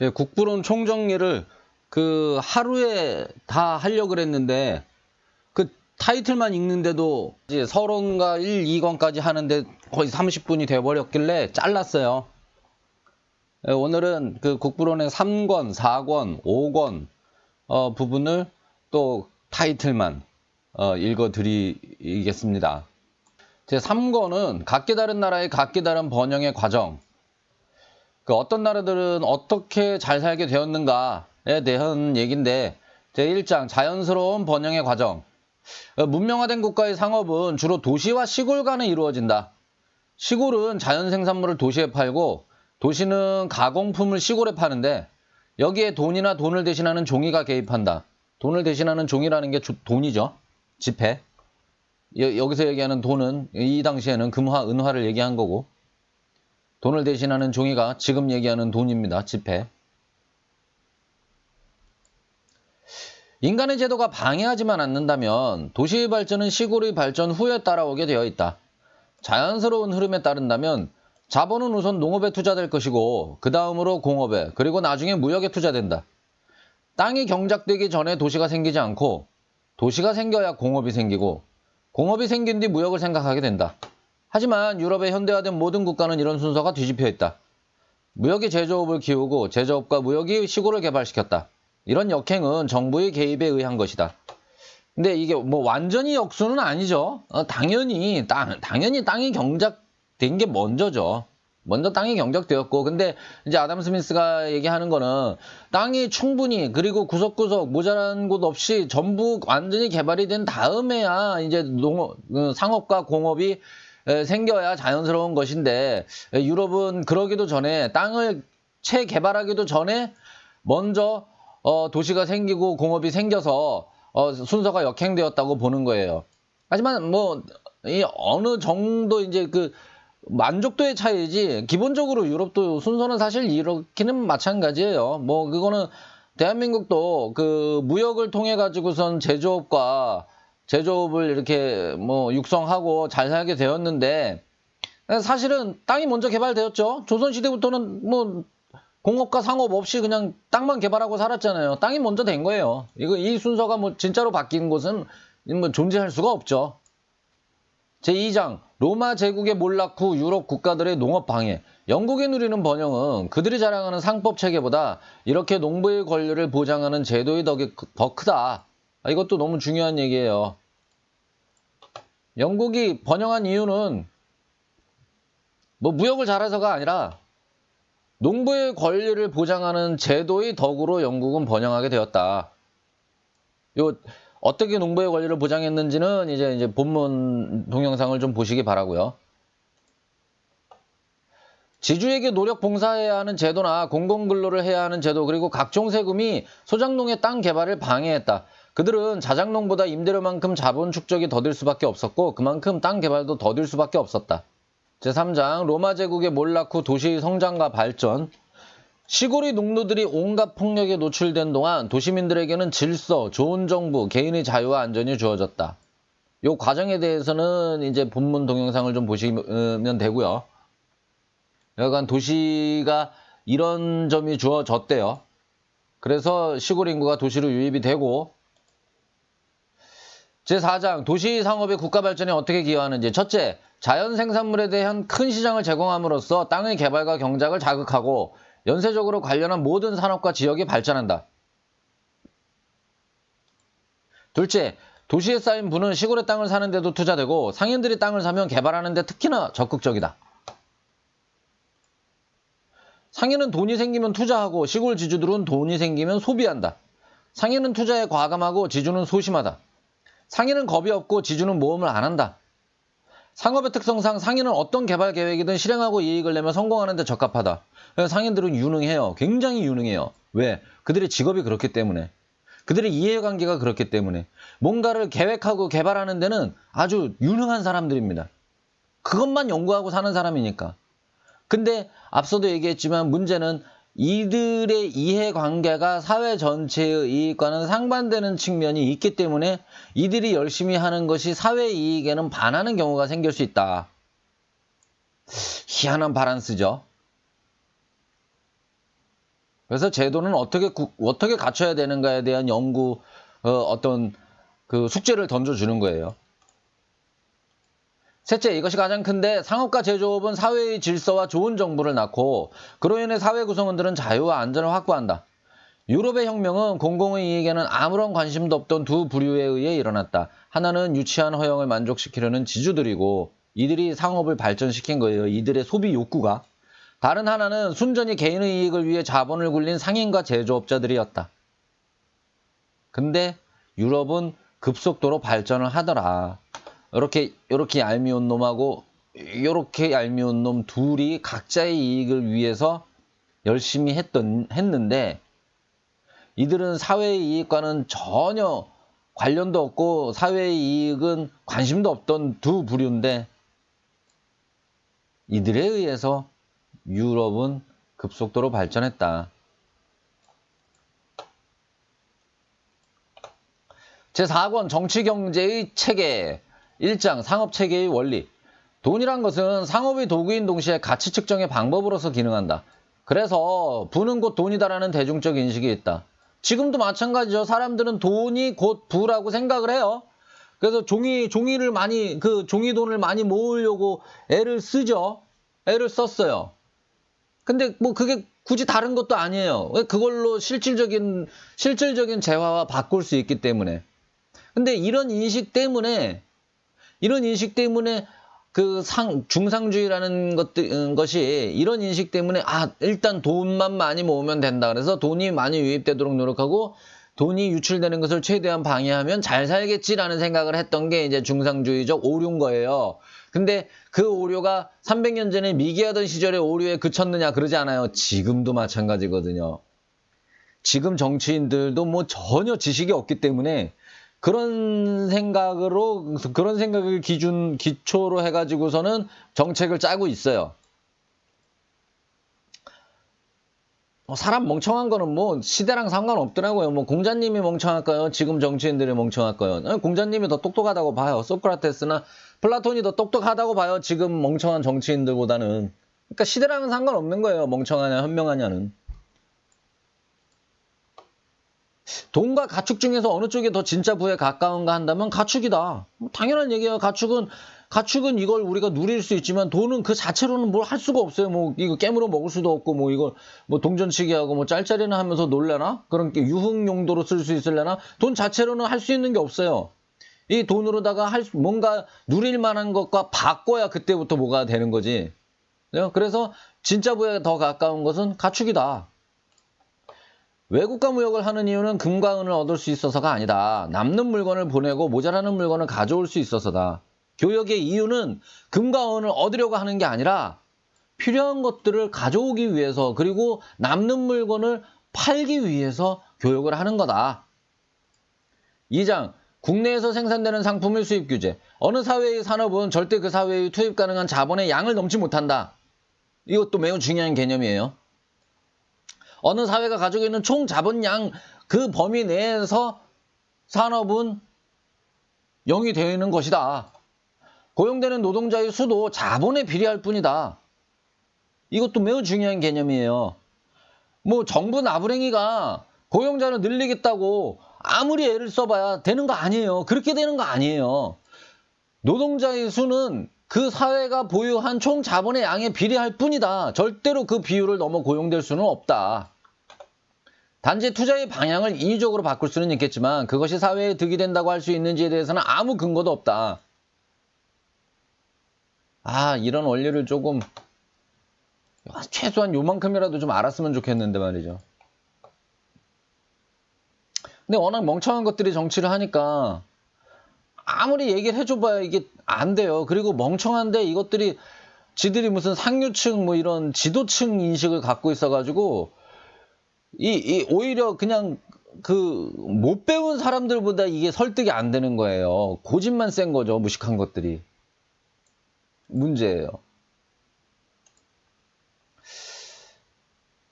이제 국부론 총정리를 그 하루에 다 하려고 그랬는데 그 타이틀만 읽는데도 이제 서론과 1, 2권까지 하는데 거의 30분이 돼버렸길래 잘랐어요. 예, 오늘은 그 국부론의 3권, 4권, 5권 어, 부분을 또 타이틀만 어, 읽어드리겠습니다. 제 3권은 각기 다른 나라의 각기 다른 번영의 과정, 그 어떤 나라들은 어떻게 잘 살게 되었는가에 대한 얘기인데 제 1장 자연스러운 번영의 과정. 어, 문명화된 국가의 상업은 주로 도시와 시골 간에 이루어진다. 시골은 자연 생산물을 도시에 팔고 도시는 가공품을 시골에 파는데 여기에 돈이나 돈을 대신하는 종이가 개입한다. 돈을 대신하는 종이라는 게 조- 돈이죠. 지폐. 여, 여기서 얘기하는 돈은 이 당시에는 금화, 은화를 얘기한 거고 돈을 대신하는 종이가 지금 얘기하는 돈입니다. 지폐. 인간의 제도가 방해하지만 않는다면 도시의 발전은 시골의 발전 후에 따라오게 되어 있다. 자연스러운 흐름에 따른다면 자본은 우선 농업에 투자될 것이고 그 다음으로 공업에 그리고 나중에 무역에 투자된다. 땅이 경작되기 전에 도시가 생기지 않고 도시가 생겨야 공업이 생기고 공업이 생긴 뒤 무역을 생각하게 된다. 하지만 유럽의 현대화된 모든 국가는 이런 순서가 뒤집혀 있다. 무역이 제조업을 키우고 제조업과 무역이 시골을 개발시켰다. 이런 역행은 정부의 개입에 의한 것이다. 근데 이게 뭐 완전히 역수는 아니죠. 어, 당연히 땅, 당연히 땅이 경작된 게 먼저죠. 먼저 땅이 경작되었고, 근데 이제 아담 스미스가 얘기하는 거는 땅이 충분히 그리고 구석구석 모자란 곳 없이 전부 완전히 개발이 된 다음에야 이제 농업, 어, 상업과 공업이 에, 생겨야 자연스러운 것인데 에, 유럽은 그러기도 전에 땅을 채 개발하기도 전에 먼저 어, 도시가 생기고 공업이 생겨서 어, 순서가 역행되었다고 보는 거예요. 하지만 뭐 이 어느 정도 이제 그 만족도의 차이지 기본적으로 유럽도 순서는 사실 이렇기는 마찬가지예요. 뭐 그거는 대한민국도 그 무역을 통해 가지고선 제조업과 제조업을 이렇게 뭐 육성하고 잘 살게 되었는데 사실은 땅이 먼저 개발되었죠. 조선시대부터는 뭐 공업과 상업 없이 그냥 땅만 개발하고 살았잖아요. 땅이 먼저 된 거예요. 이거 이 순서가 뭐 진짜로 바뀐 곳은 뭐 존재할 수가 없죠. 제2장 로마 제국의 몰락 후 유럽 국가들의 농업 방해. 영국이 누리는 번영은 그들이 자랑하는 상법 체계보다 이렇게 농부의 권리를 보장하는 제도의 덕이 크- 더 크다. 아, 이것도 너무 중요한 얘기예요. 영국이 번영한 이유는 뭐 무역을 잘해서가 아니라 농부의 권리를 보장하는 제도의 덕으로 영국은 번영하게 되었다. 요 어떻게 농부의 권리를 보장했는지는 이제 이제 본문 동영상을 좀 보시기 바라고요. 지주에게 노력 봉사해야 하는 제도나 공공근로를 해야 하는 제도 그리고 각종 세금이 소작농의 땅 개발을 방해했다. 그들은 자작농보다 임대료만큼 자본 축적이 더딜 수밖에 없었고 그만큼 땅 개발도 더딜 수밖에 없었다. 제3장 로마 제국의 몰락 후 도시의 성장과 발전 시골의 농노들이 온갖 폭력에 노출된 동안 도시민들에게는 질서, 좋은 정부, 개인의 자유와 안전이 주어졌다. 이 과정에 대해서는 이제 본문 동영상을 좀 보시면 되고요. 여간 도시가 이런 점이 주어졌대요. 그래서 시골 인구가 도시로 유입이 되고 제4장 도시 상업의 국가 발전에 어떻게 기여하는지 첫째, 자연 생산물에 대한 큰 시장을 제공함으로써 땅의 개발과 경작을 자극하고 연쇄적으로 관련한 모든 산업과 지역이 발전한다. 둘째, 도시에 쌓인 부는 시골의 땅을 사는데도 투자되고 상인들이 땅을 사면 개발하는데 특히나 적극적이다. 상인은 돈이 생기면 투자하고 시골 지주들은 돈이 생기면 소비한다. 상인은 투자에 과감하고 지주는 소심하다. 상인은 겁이 없고 지주는 모험을 안 한다. 상업의 특성상 상인은 어떤 개발 계획이든 실행하고 이익을 내면 성공하는 데 적합하다. 상인들은 유능해요. 굉장히 유능해요. 왜? 그들의 직업이 그렇기 때문에. 그들의 이해관계가 그렇기 때문에. 뭔가를 계획하고 개발하는 데는 아주 유능한 사람들입니다. 그것만 연구하고 사는 사람이니까. 근데 앞서도 얘기했지만 문제는 이들의 이해관계가 사회 전체의 이익과는 상반되는 측면이 있기 때문에 이들이 열심히 하는 것이 사회 이익에는 반하는 경우가 생길 수 있다. 희한한 바란스죠. 그래서 제도는 어떻게 구- 어떻게 갖춰야 되는가에 대한 연구 어, 어떤 그 숙제를 던져주는 거예요. 셋째, 이것이 가장 큰데 상업과 제조업은 사회의 질서와 좋은 정부를 낳고 그로 인해 사회 구성원들은 자유와 안전을 확보한다. 유럽의 혁명은 공공의 이익에는 아무런 관심도 없던 두 부류에 의해 일어났다. 하나는 유치한 허영을 만족시키려는 지주들이고 이들이 상업을 발전시킨 거예요. 이들의 소비 욕구가. 다른 하나는 순전히 개인의 이익을 위해 자본을 굴린 상인과 제조업자들이었다. 근데 유럽은 급속도로 발전을 하더라. 이렇게 이렇게 얄미운 놈하고 이렇게 얄미운 놈 둘이 각자의 이익을 위해서 열심히 했던 했는데 이들은 사회의 이익과는 전혀 관련도 없고 사회의 이익은 관심도 없던 두 부류인데 이들에 의해서 유럽은 급속도로 발전했다. 제4권 정치경제의 체계 1장 상업체계의 원리 돈이란 것은 상업의 도구인 동시에 가치 측정의 방법으로서 기능한다. 그래서 부는 곧 돈이다라는 대중적 인식이 있다. 지금도 마찬가지죠. 사람들은 돈이 곧 부라고 생각을 해요. 그래서 종이, 종이를 많이, 그 종이 돈을 많이 모으려고 애를 쓰죠. 애를 썼어요. 근데 뭐 그게 굳이 다른 것도 아니에요. 왜 그걸로 실질적인, 실질적인 재화와 바꿀 수 있기 때문에. 근데 이런 인식 때문에, 이런 인식 때문에 그 상, 중상주의라는 것들, 음, 것이 이런 인식 때문에, 아, 일단 돈만 많이 모으면 된다. 그래서 돈이 많이 유입되도록 노력하고, 돈이 유출되는 것을 최대한 방해하면 잘 살겠지라는 생각을 했던 게 이제 중상주의적 오류인 거예요. 근데 그 오류가 300년 전에 미개하던 시절의 오류에 그쳤느냐 그러지 않아요. 지금도 마찬가지거든요. 지금 정치인들도 뭐 전혀 지식이 없기 때문에 그런 생각으로 그런 생각을 기준 기초로 해가지고서는 정책을 짜고 있어요. 뭐 사람 멍청한 거는 뭐 시대랑 상관없더라고요. 뭐 공자님이 멍청할까요? 지금 정치인들이 멍청할까요? 아니, 공자님이 더 똑똑하다고 봐요. 소크라테스나 플라톤이 더 똑똑하다고 봐요. 지금 멍청한 정치인들보다는. 그러니까 시대랑은 상관없는 거예요. 멍청하냐 현명하냐는. 돈과 가축 중에서 어느 쪽이 더 진짜 부에 가까운가 한다면 가축이다. 뭐 당연한 얘기예요. 가축은 가축은 이걸 우리가 누릴 수 있지만 돈은 그 자체로는 뭘 할 수가 없어요. 뭐 이거 깨물어 먹을 수도 없고 뭐 이걸 뭐 동전치기 하고 뭐 짤짤이나 하면서 놀래나? 그런 게 유흥 용도로 쓸 수 있을래나? 돈 자체로는 할 수 있는 게 없어요. 이 돈으로다가 할 수- 뭔가 누릴 만한 것과 바꿔야 그때부터 뭐가 되는 거지. 그래서 진짜 부에 더 가까운 것은 가축이다. 외국과 무역을 하는 이유는 금과 은을 얻을 수 있어서가 아니다. 남는 물건을 보내고 모자라는 물건을 가져올 수 있어서다. 교역의 이유는 금과 은을 얻으려고 하는 게 아니라 필요한 것들을 가져오기 위해서 그리고 남는 물건을 팔기 위해서 교역을 하는 거다. 2장 국내에서 생산되는 상품의 수입 규제. 어느 사회의 산업은 절대 그 사회의 투입 가능한 자본의 양을 넘지 못한다. 이것도 매우 중요한 개념이에요. 어느 사회가 가지고 있는 총 자본량 그 범위 내에서 산업은 영이 되어 있는 것이다. 고용되는 노동자의 수도 자본에 비례할 뿐이다. 이것도 매우 중요한 개념이에요. 뭐 정부 나부랭이가 고용자를 늘리겠다고 아무리 애를 써봐야 되는 거 아니에요. 그렇게 되는 거 아니에요. 노동자의 수는 그 사회가 보유한 총 자본의 양에 비례할 뿐이다. 절대로 그 비율을 넘어 고용될 수는 없다. 단지 투자의 방향을 인위적으로 바꿀 수는 있겠지만 그것이 사회에 득이 된다고 할 수 있는지에 대해서는 아무 근거도 없다. 아, 이런 원리를 조금 최소한 요만큼이라도 좀 알았으면 좋겠는데 말이죠. 근데 워낙 멍청한 것들이 정치를 하니까 아무리 얘기를 해줘봐야 이게 안 돼요. 그리고 멍청한데 이것들이 지들이 무슨 상류층 뭐 이런 지도층 인식을 갖고 있어가지고 이, 이 오히려 그냥 그 못 배운 사람들보다 이게 설득이 안 되는 거예요. 고집만 센 거죠. 무식한 것들이. 문제예요.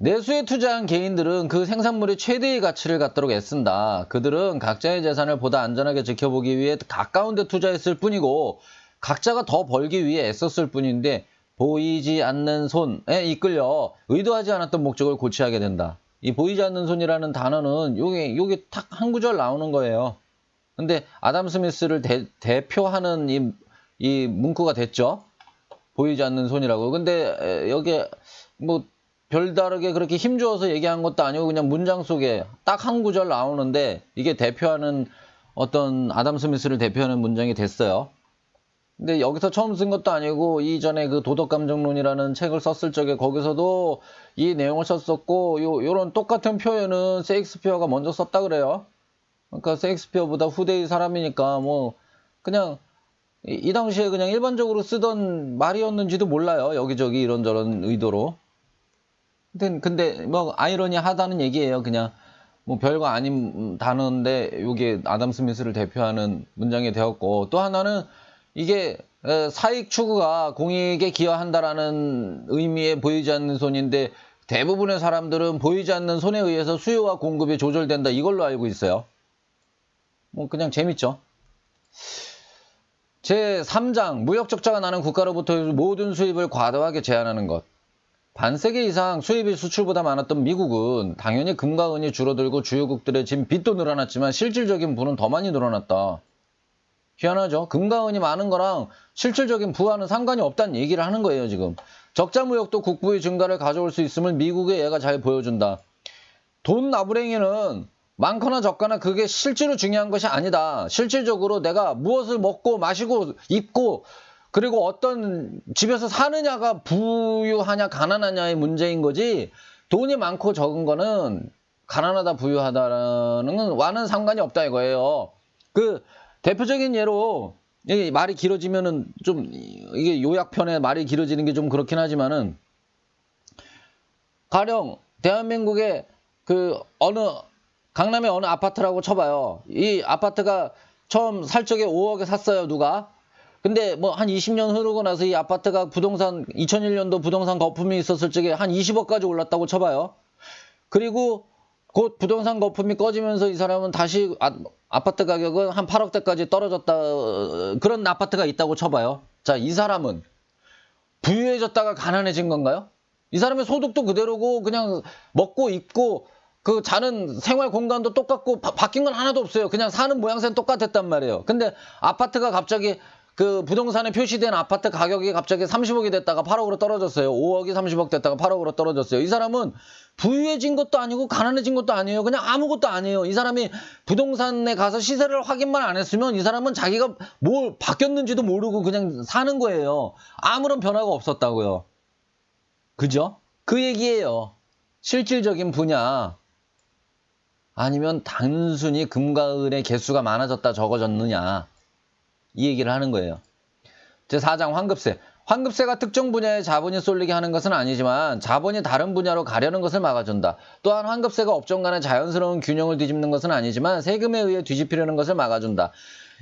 내수에 투자한 개인들은 그 생산물의 최대의 가치를 갖도록 애쓴다. 그들은 각자의 재산을 보다 안전하게 지켜보기 위해 가까운 데 투자했을 뿐이고 각자가 더 벌기 위해 애썼을 뿐인데 보이지 않는 손에 이끌려 의도하지 않았던 목적을 고취하게 된다. 이 보이지 않는 손이라는 단어는 요게 요게 탁 한 구절 나오는 거예요. 근데 아담 스미스를 대, 표하는 이, 이 문구가 됐죠. 보이지 않는 손이라고. 근데 여기에 뭐 별다르게 그렇게 힘주어서 얘기한 것도 아니고 그냥 문장 속에 딱 한 구절 나오는데 이게 대표하는 어떤 아담 스미스를 대표하는 문장이 됐어요. 근데 여기서 처음 쓴 것도 아니고 이전에 그 도덕감정론이라는 책을 썼을 적에 거기서도 이 내용을 썼었고 요 요런 똑같은 표현은 세익스피어가 먼저 썼다 그래요. 그러니까 세익스피어보다 후대의 사람이니까 뭐 그냥 이, 이 당시에 그냥 일반적으로 쓰던 말이었는지도 몰라요. 여기저기 이런저런 의도로. 근데 근데 뭐 아이러니하다는 얘기예요. 그냥 뭐 별거 아닌 단어인데 이게 아담 스미스를 대표하는 문장이 되었고 또 하나는 이게 사익 추구가 공익에 기여한다라는 의미에 보이지 않는 손인데 대부분의 사람들은 보이지 않는 손에 의해서 수요와 공급이 조절된다 이걸로 알고 있어요. 뭐 그냥 재밌죠. 제 3장 무역 적자가 나는 국가로부터 모든 수입을 과도하게 제한하는 것. 반세기 이상 수입이 수출보다 많았던 미국은 당연히 금과 은이 줄어들고 주요국들의 진 빚도 늘어났지만 실질적인 부는 더 많이 늘어났다. 희한하죠. 금강은이 많은 거랑 실질적인 부와는 상관이 없다는 얘기를 하는 거예요, 지금. 적자 무역도 국부의 증가를 가져올 수 있음을 미국의 얘가 잘 보여준다. 돈 나부랭이는 많거나 적거나 그게 실제로 중요한 것이 아니다. 실질적으로 내가 무엇을 먹고 마시고 입고 그리고 어떤 집에서 사느냐가 부유하냐 가난하냐의 문제인 거지 돈이 많고 적은 거는 가난하다 부유하다라는 건 와는 상관이 없다 이거예요. 그 대표적인 예로 이게 말이 길어지면은 좀 이게 요약편에 말이 길어지는 게 좀 그렇긴 하지만은 가령 대한민국의 그 어느 강남의 어느 아파트라고 쳐봐요. 이 아파트가 처음 살 적에 5억에 샀어요, 누가? 근데 뭐 한 20년 흐르고 나서 이 아파트가 부동산 2001년도 부동산 거품이 있었을 적에 한 20억까지 올랐다고 쳐봐요. 그리고 곧 부동산 거품이 꺼지면서 이 사람은 다시 아, 파트 가격은 한 8억대까지 떨어졌다 그런 아파트가 있다고 쳐봐요. 자, 이 사람은 부유해졌다가 가난해진 건가요? 이 사람의 소득도 그대로고 그냥 먹고 입고 그 자는 생활 공간도 똑같고 바, 바뀐 건 하나도 없어요. 그냥 사는 모양새는 똑같았단 말이에요. 근데 아파트가 갑자기 그 부동산에 표시된 아파트 가격이 갑자기 30억이 됐다가 8억으로 떨어졌어요. 5억이 30억 됐다가 8억으로 떨어졌어요. 이 사람은 부유해진 것도 아니고 가난해진 것도 아니에요. 그냥 아무것도 아니에요. 이 사람이 부동산에 가서 시세를 확인만 안 했으면 이 사람은 자기가 뭘 바뀌었는지도 모르고 그냥 사는 거예요. 아무런 변화가 없었다고요. 그죠? 그 얘기예요. 실질적인 분야. 아니면 단순히 금과 을의 개수가 많아졌다 적어졌느냐. 이 얘기를 하는 거예요. 제4장 환급세. 환급세가 특정 분야에 자본이 쏠리게 하는 것은 아니지만 자본이 다른 분야로 가려는 것을 막아준다. 또한 환급세가 업종 간의 자연스러운 균형을 뒤집는 것은 아니지만 세금에 의해 뒤집히려는 것을 막아준다.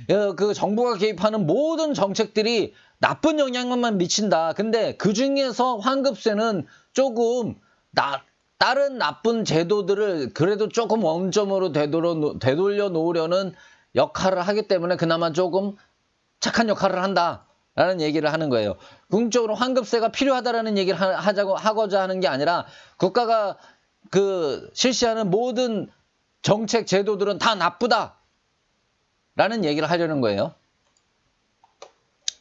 어, 그 정부가 개입하는 모든 정책들이 나쁜 영향만 미친다. 근데 그 중에서 환급세는 조금 나, 다른 나쁜 제도들을 그래도 조금 원점으로 되돌려 놓으려는 역할을 하기 때문에 그나마 조금 착한 역할을 한다 라는 얘기를 하는 거예요. 궁극적으로 환급세가 필요하다라는 얘기를 하자고 하고자 하는 게 아니라 국가가 그 실시하는 모든 정책 제도들은 다 나쁘다 라는 얘기를 하려는 거예요.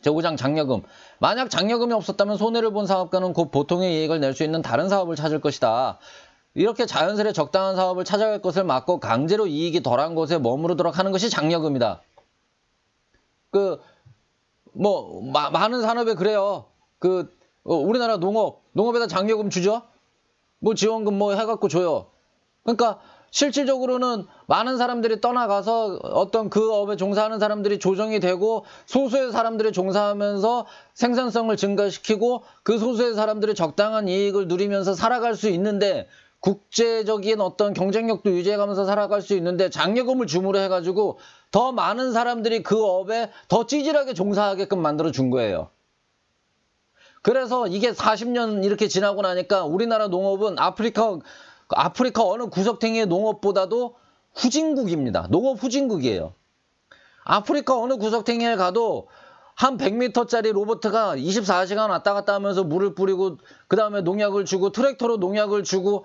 제5장 장려금. 만약 장려금이 없었다면 손해를 본 사업가는 곧 보통의 이익을 낼 수 있는 다른 사업을 찾을 것이다. 이렇게 자연스레 적당한 사업을 찾아갈 것을 막고 강제로 이익이 덜한 곳에 머무르도록 하는 것이 장려금이다. 그, 뭐, 마, 많은 산업에 그래요. 그, 어, 우리나라 농업, 농업에다 장려금 주죠? 뭐 지원금 뭐 해갖고 줘요. 그러니까 실질적으로는 많은 사람들이 떠나가서 어떤 그 업에 종사하는 사람들이 조정이 되고 소수의 사람들이 종사하면서 생산성을 증가시키고 그 소수의 사람들이 적당한 이익을 누리면서 살아갈 수 있는데 국제적인 어떤 경쟁력도 유지해가면서 살아갈 수 있는데 장려금을 주무로 해가지고 더 많은 사람들이 그 업에 더 찌질하게 종사하게끔 만들어 준 거예요. 그래서 이게 40년 이렇게 지나고 나니까 우리나라 농업은 아프리카 아프리카 어느 구석탱이의 농업보다도 후진국입니다. 농업 후진국이에요. 아프리카 어느 구석탱이에 가도 한 100m짜리 로버트가 24시간 왔다 갔다 하면서 물을 뿌리고 그 다음에 농약을 주고 트랙터로 농약을 주고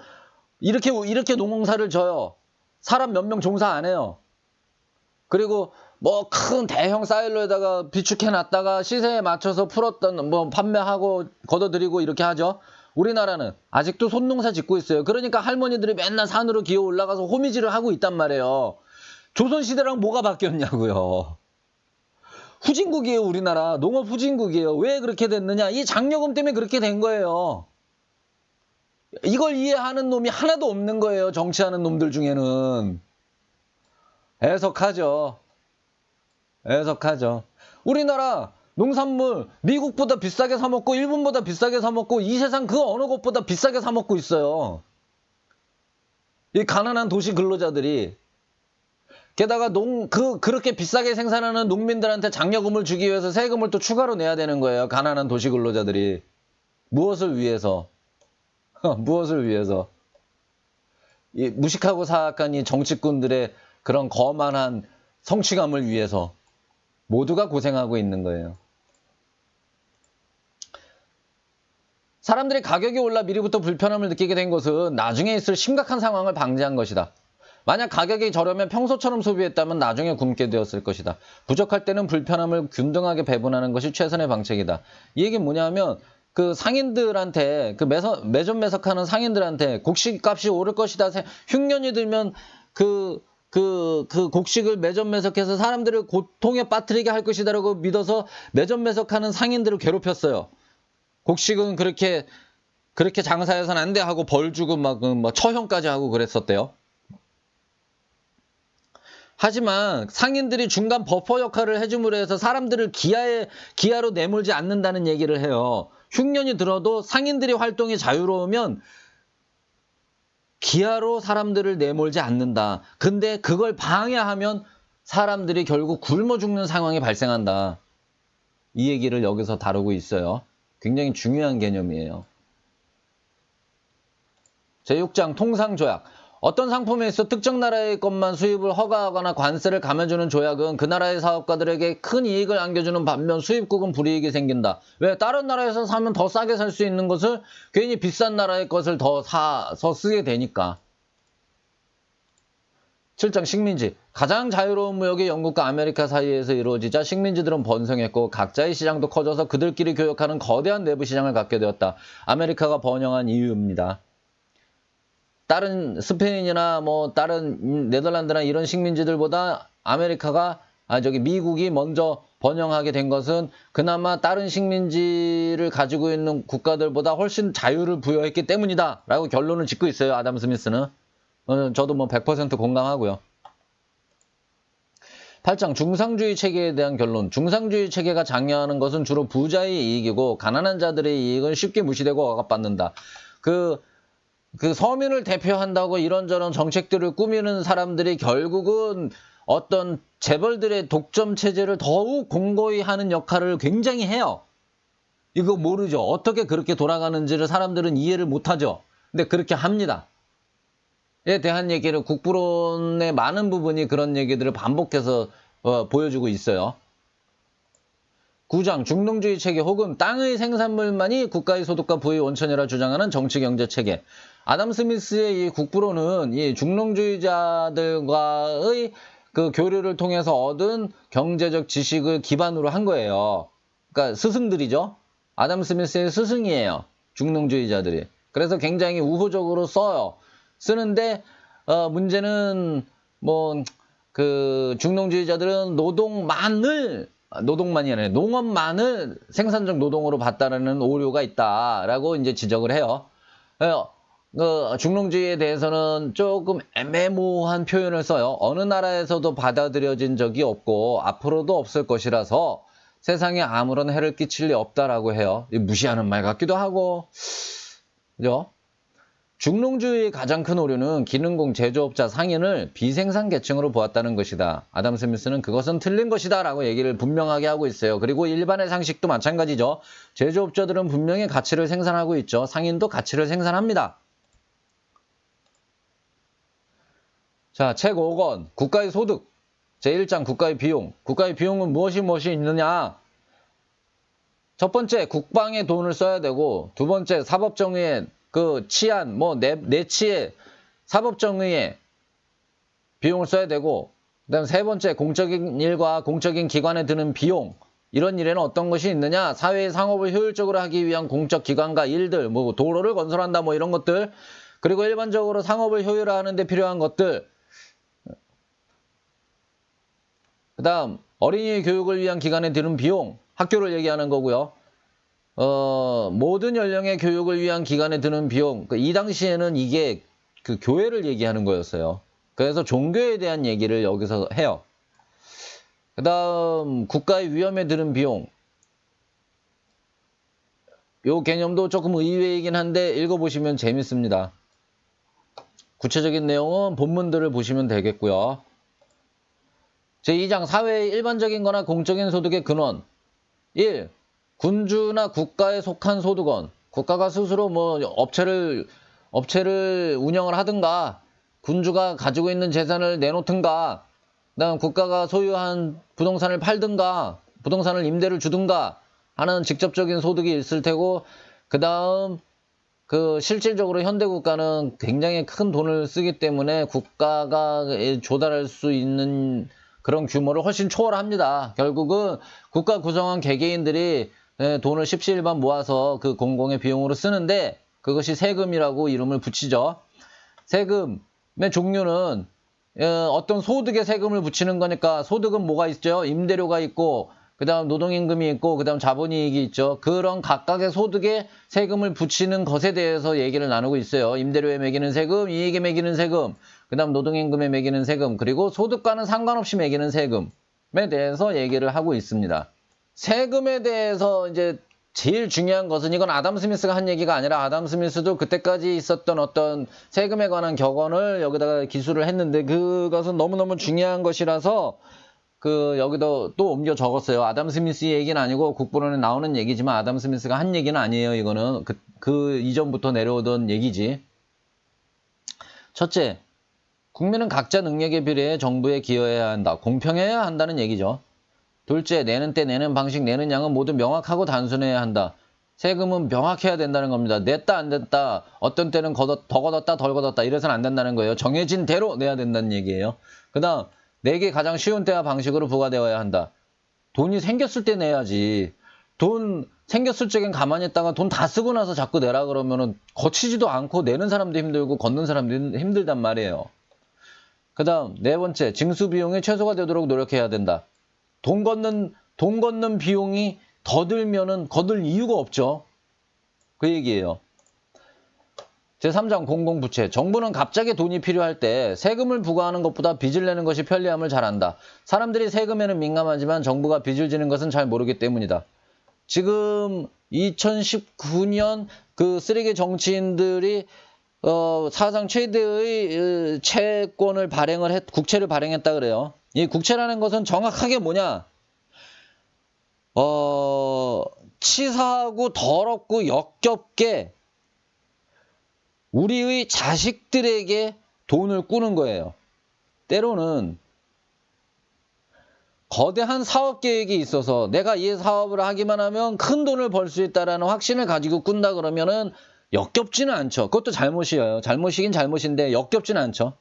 이렇게 이렇게 농사를 져요. 사람 몇 명 종사 안 해요. 그리고 뭐 큰 대형 사일로에다가 비축해 놨다가 시세에 맞춰서 풀었던 뭐 판매하고 걷어들이고 이렇게 하죠. 우리나라는 아직도 손농사 짓고 있어요. 그러니까 할머니들이 맨날 산으로 기어 올라가서 호미질을 하고 있단 말이에요. 조선시대랑 뭐가 바뀌었냐고요. 후진국이에요, 우리나라. 농업 후진국이에요. 왜 그렇게 됐느냐? 이 장려금 때문에 그렇게 된 거예요. 이걸 이해하는 놈이 하나도 없는 거예요. 정치하는 놈들 중에는. 해석하죠. 해석하죠. 우리나라 농산물 미국보다 비싸게 사 먹고 일본보다 비싸게 사 먹고 이 세상 그 어느 곳보다 비싸게 사 먹고 있어요. 이 가난한 도시 근로자들이 게다가 농 그 그렇게 비싸게 생산하는 농민들한테 장려금을 주기 위해서 세금을 또 추가로 내야 되는 거예요. 가난한 도시 근로자들이 무엇을 위해서 무엇을 위해서 이 무식하고 사악한 이 정치꾼들의 그런 거만한 성취감을 위해서 모두가 고생하고 있는 거예요. 사람들이 가격이 올라 미리부터 불편함을 느끼게 된 것은 나중에 있을 심각한 상황을 방지한 것이다. 만약 가격이 저렴해 평소처럼 소비했다면 나중에 굶게 되었을 것이다. 부족할 때는 불편함을 균등하게 배분하는 것이 최선의 방책이다. 이 얘기는 뭐냐면 그 상인들한테 그 매서, 매점 매석하는 상인들한테 곡식 값이 오를 것이다. 흉년이 들면 그 그, 그 곡식을 매점 매석해서 사람들을 고통에 빠뜨리게 할 것이다라고 믿어서 매점 매석하는 상인들을 괴롭혔어요. 곡식은 그렇게, 그렇게 장사해서는 안돼 하고 벌 주고 막, 뭐 처형까지 하고 그랬었대요. 하지만 상인들이 중간 버퍼 역할을 해줌으로 해서 사람들을 기아에, 기아로 내몰지 않는다는 얘기를 해요. 흉년이 들어도 상인들이 활동이 자유로우면 기아로 사람들을 내몰지 않는다. 근데 그걸 방해하면 사람들이 결국 굶어 죽는 상황이 발생한다. 이 얘기를 여기서 다루고 있어요. 굉장히 중요한 개념이에요. 제6장 통상조약. 어떤 상품에 있어 특정 나라의 것만 수입을 허가하거나 관세를 감해주는 조약은 그 나라의 사업가들에게 큰 이익을 안겨주는 반면 수입국은 불이익이 생긴다. 왜? 다른 나라에서 사면 더 싸게 살 수 있는 것을 괜히 비싼 나라의 것을 더 사서 쓰게 되니까. 7장 식민지. 가장 자유로운 무역이 영국과 아메리카 사이에서 이루어지자 식민지들은 번성했고 각자의 시장도 커져서 그들끼리 교역하는 거대한 내부 시장을 갖게 되었다. 아메리카가 번영한 이유입니다. 다른 스페인이나 뭐 다른 네덜란드나 이런 식민지들보다 아메리카가 아 저기 미국이 먼저 번영하게 된 것은 그나마 다른 식민지를 가지고 있는 국가들보다 훨씬 자유를 부여했기 때문이다라고 결론을 짓고 있어요. 아담 스미스는. 어, 저도 뭐 100% 공감하고요. 8장 중상주의 체계에 대한 결론. 중상주의 체계가 장려하는 것은 주로 부자의 이익이고 가난한 자들의 이익은 쉽게 무시되고 억압받는다. 그 그 서민을 대표한다고 이런저런 정책들을 꾸미는 사람들이 결국은 어떤 재벌들의 독점 체제를 더욱 공고히 하는 역할을 굉장히 해요. 이거 모르죠. 어떻게 그렇게 돌아가는지를 사람들은 이해를 못하죠. 근데 그렇게 합니다. 에 대한 얘기를 국부론의 많은 부분이 그런 얘기들을 반복해서 어, 보여주고 있어요. 9장 중동주의 체계 혹은 땅의 생산물만이 국가의 소득과 부의 원천이라 주장하는 정치경제 체계. 아담 스미스의 이 국부론은 이 중농주의자들과의 그 교류를 통해서 얻은 경제적 지식을 기반으로 한 거예요. 그러니까 스승들이죠. 아담 스미스의 스승이에요. 중농주의자들이. 그래서 굉장히 우호적으로 써요. 쓰는데 어, 문제는 뭐 그 중농주의자들은 노동만을 노동만이 아니라 농업만을 생산적 노동으로 봤다라는 오류가 있다라고 이제 지적을 해요. 그 중농주의에 대해서는 조금 애매모호한 표현을 써요. 어느 나라에서도 받아들여진 적이 없고 앞으로도 없을 것이라서 세상에 아무런 해를 끼칠 리 없다라고 해요. 무시하는 말 같기도 하고, 그죠? 중농주의의 가장 큰 오류는 기능공 제조업자 상인을 비생산 계층으로 보았다는 것이다. 아담 스미스는 그것은 틀린 것이다 라고 얘기를 분명하게 하고 있어요. 그리고 일반의 상식도 마찬가지죠. 제조업자들은 분명히 가치를 생산하고 있죠. 상인도 가치를 생산합니다. 자, 책 5권. 국가의 소득. 제1장 국가의 비용. 국가의 비용은 무엇이 무엇이 있느냐? 첫 번째 국방에 돈을 써야 되고 두 번째 사법정의에 그 치안 뭐 내, 내치에 사법정의에 비용을 써야 되고 그다음 세 번째 공적인 일과 공적인 기관에 드는 비용. 이런 일에는 어떤 것이 있느냐? 사회의 상업을 효율적으로 하기 위한 공적 기관과 일들 뭐 도로를 건설한다 뭐 이런 것들. 그리고 일반적으로 상업을 효율화하는 데 필요한 것들 그 다음 어린이 교육을 위한 기관에 드는 비용 학교를 얘기하는 거고요. 어, 모든 연령의 교육을 위한 기관에 드는 비용, 그 이 당시에는 이게 그 교회를 얘기하는 거였어요. 그래서 종교에 대한 얘기를 여기서 해요. 그 다음, 국가의 위험에 드는 비용. 요 개념도 조금 의외이긴 한데 읽어보시면 재밌습니다. 구체적인 내용은 본문들을 보시면 되겠고요. 제2장 사회의 일반적인 거나 공적인 소득의 근원. 1. 군주나 국가에 속한 소득원. 국가가 스스로 뭐 업체를 업체를 운영을 하든가 군주가 가지고 있는 재산을 내놓든가 그다음 국가가 소유한 부동산을 팔든가 부동산을 임대를 주든가 하는 직접적인 소득이 있을 테고 그다음 그 실질적으로 현대 국가는 굉장히 큰 돈을 쓰기 때문에 국가가 조달할 수 있는 그런 규모를 훨씬 초월합니다. 결국은 국가 구성원 개개인들이 돈을 십시일반 모아서 그 공공의 비용으로 쓰는데 그것이 세금이라고 이름을 붙이죠. 세금의 종류는 어떤 소득에 세금을 붙이는 거니까 소득은 뭐가 있죠? 임대료가 있고 그 다음 노동임금이 있고 그 다음 자본이익이 있죠. 그런 각각의 소득에 세금을 붙이는 것에 대해서 얘기를 나누고 있어요. 임대료에 매기는 세금, 이익에 매기는 세금, 그 다음 노동임금에 매기는 세금, 그리고 소득과는 상관없이 매기는 세금에 대해서 얘기를 하고 있습니다. 세금에 대해서 이제 제일 중요한 것은 이건 아담 스미스가 한 얘기가 아니라 아담 스미스도 그때까지 있었던 어떤 세금에 관한 격언을 여기다가 기술을 했는데 그것은 너무너무 중요한 것이라서 그 여기도 또 옮겨 적었어요. 아담 스미스 얘기는 아니고 국부론에 나오는 얘기지만 아담 스미스가 한 얘기는 아니에요. 이거는 그, 그 이전부터 내려오던 얘기지. 첫째, 국민은 각자 능력에 비례해 정부에 기여해야 한다. 공평해야 한다는 얘기죠. 둘째, 내는 때 내는 방식, 내는 양은 모두 명확하고 단순해야 한다. 세금은 명확해야 된다는 겁니다. 냈다 안 냈다. 어떤 때는 걷었, 더 걷었다 덜 걷었다 이래서는 안 된다는 거예요. 정해진 대로 내야 된다는 얘기예요. 그 다음 내게 가장 쉬운 때와 방식으로 부과되어야 한다. 돈이 생겼을 때 내야지. 돈 생겼을 적엔 가만히 있다가 돈 다 쓰고 나서 자꾸 내라 그러면은 거치지도 않고 내는 사람도 힘들고 걷는 사람도 힘들단 말이에요. 그 다음 네 번째 징수 비용이 최소가 되도록 노력해야 된다. 돈 걷는, 돈 걷는 비용이 더 들면은 거둘 이유가 없죠. 그 얘기예요. 제3장 공공부채. 정부는 갑자기 돈이 필요할 때 세금을 부과하는 것보다 빚을 내는 것이 편리함을 잘한다. 사람들이 세금에는 민감하지만 정부가 빚을 지는 것은 잘 모르기 때문이다. 지금 2019년 그 쓰레기 정치인들이 어, 사상 최대의 채권을 발행을 했, 국채를 발행했다 그래요. 이 국채라는 것은 정확하게 뭐냐? 어, 치사하고 더럽고 역겹게 우리의 자식들에게 돈을 꾸는 거예요. 때로는 거대한 사업 계획이 있어서 내가 이 사업을 하기만 하면 큰 돈을 벌 수 있다라는 확신을 가지고 꾼다 그러면은 역겹지는 않죠. 그것도 잘못이에요. 잘못이긴 잘못인데 역겹지는 않죠.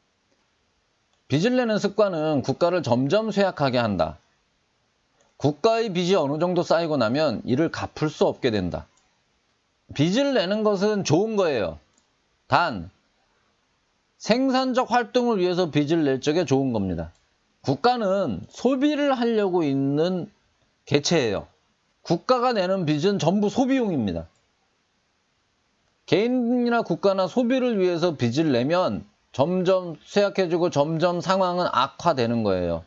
빚을 내는 습관은 국가를 점점 쇠약하게 한다. 국가의 빚이 어느 정도 쌓이고 나면 이를 갚을 수 없게 된다. 빚을 내는 것은 좋은 거예요. 단, 생산적 활동을 위해서 빚을 낼 적에 좋은 겁니다. 국가는 소비를 하려고 있는 개체예요. 국가가 내는 빚은 전부 소비용입니다. 개인이나 국가나 소비를 위해서 빚을 내면 점점 쇠약해지고 점점 상황은 악화되는 거예요.